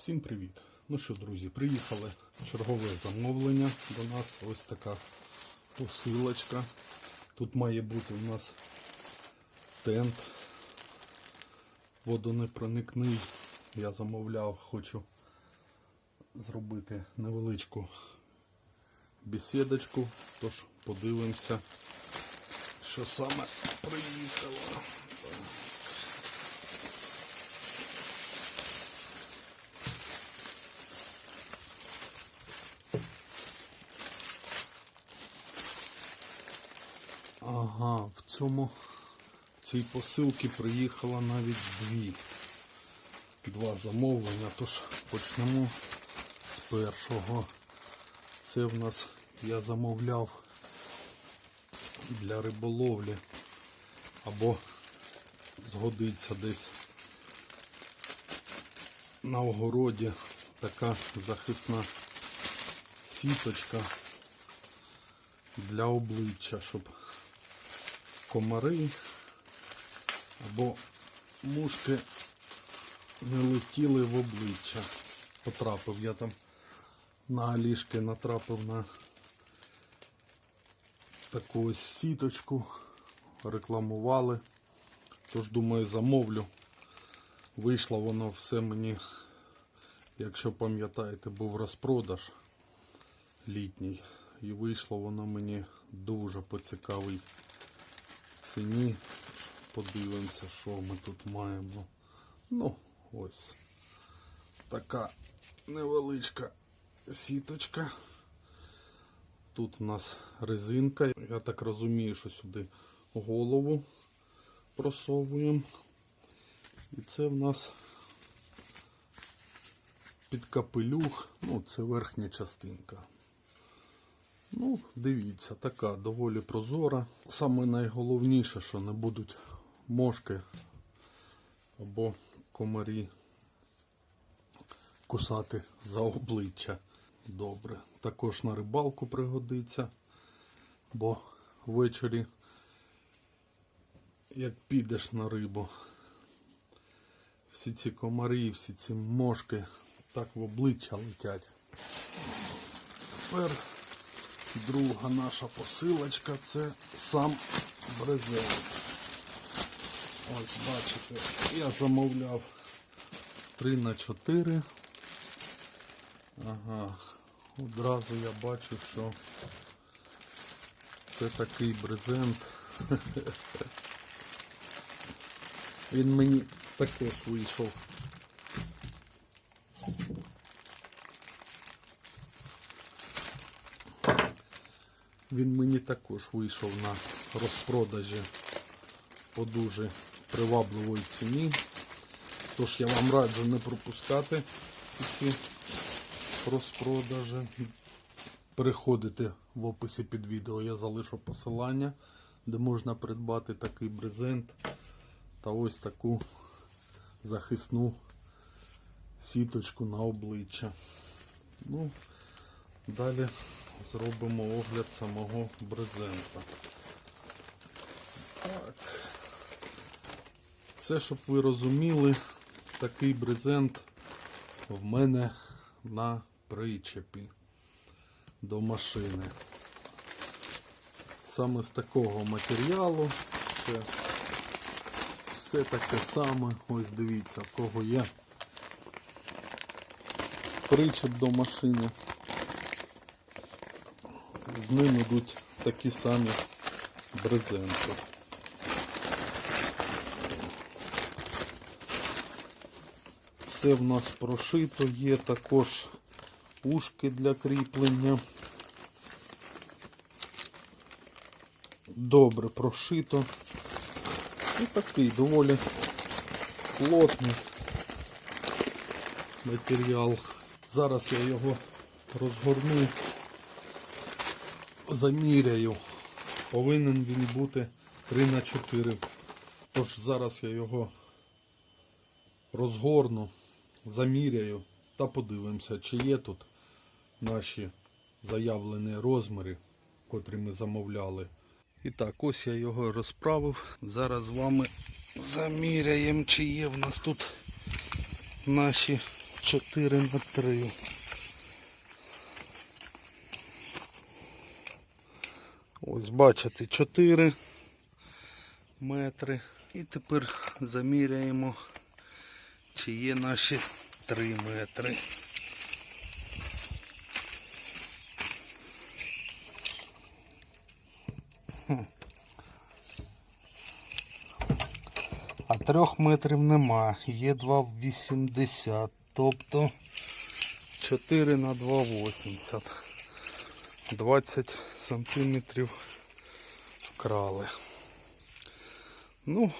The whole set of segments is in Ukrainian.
Всім привіт! Ну що, друзі, приїхали чергове замовлення до нас. Ось така посилочка. Тут має бути у нас тент водонепроникний. Я замовляв, хочу зробити невеличку бесідочку. Тож подивимося, що саме приїхало. Ага, в цьому цій посилці приїхало навіть дві. Два замовлення. Тож почнемо з першого. Це в нас я замовляв для риболовлі або згодиться десь на огороді така захисна сіточка для обличчя, щоб комари або мушки не летіли в обличчя. Потрапив я там на алішки натрапив на таку ось сіточку, рекламували. Тож думаю замовлю. Вийшло воно все мені, якщо пам'ятаєте, був розпродаж літній. І вийшло воно мені дуже по цікавій ціні. Подивимося, що ми тут маємо. Ну, ось така невеличка сіточка. Тут у нас резинка. Я так розумію, що сюди голову просовуємо. І це в нас під капелюх, ну, це верхня частинка. Ну, дивіться, така доволі прозора. Саме найголовніше, що не будуть мошки або комарі кусати за обличчя. Добре. Також на рибалку пригодиться, бо ввечері, як підеш на рибу, всі ці комарі, всі ці мошки так в обличчя летять. Тепер друга наша посилочка це сам брезент. Ось бачите, я замовляв 3 на 4. Ага, одразу я бачу, що це такий брезент. Він мені також вийшов. Він мені також вийшов на розпродажі по дуже привабливій ціні. Тож я вам раджу не пропускати ці розпродажі. Переходите в описі під відео, я залишу посилання, де можна придбати такий брезент та ось таку захисну сіточку на обличчя. Ну, далі зробимо огляд самого брезента. Так. Це, щоб ви розуміли, такий брезент в мене на причепі до машини. Саме з такого матеріалу. Це все таке саме. Ось дивіться, в кого є причеп до машини. З ним йдуть такі самі брезенти. Все в нас прошито, є також ушки для кріплення. Добре прошито. І такий доволі плотний матеріал. Зараз я його розгорну, заміряю. Повинен він бути 3 на 4. Тож зараз я його розгорну, заміряю та подивимося, чи є тут наші заявлені розміри, котрі ми замовляли. І так, ось я його розправив. Зараз з вами заміряємо, чи є в нас тут наші 4 на 3. Ось бачите 4 метри. І тепер заміряємо, чи є наші 3 метри. А трьох метрів нема, є 2,80, тобто 4 на 2,80. 20 сантиметрів вкрали. Ну,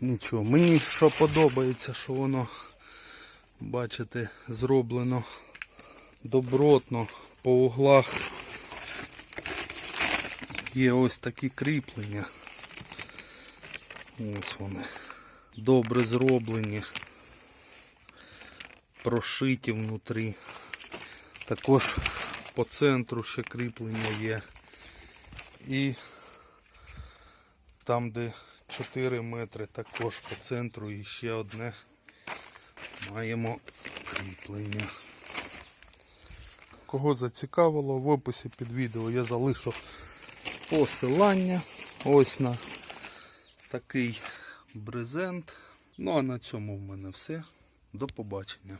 нічого. Мені що подобається, що воно, бачите, зроблено добротно по углах. Є ось такі кріплення. Ось вони. Добре зроблені. Прошиті внутрі. Також по центру ще кріплення є. І там, де 4 метри, також по центру і ще одне маємо кріплення. Кого зацікавило, в описі під відео я залишу посилання. Ось на такий брезент. Ну а на цьому в мене все. До побачення.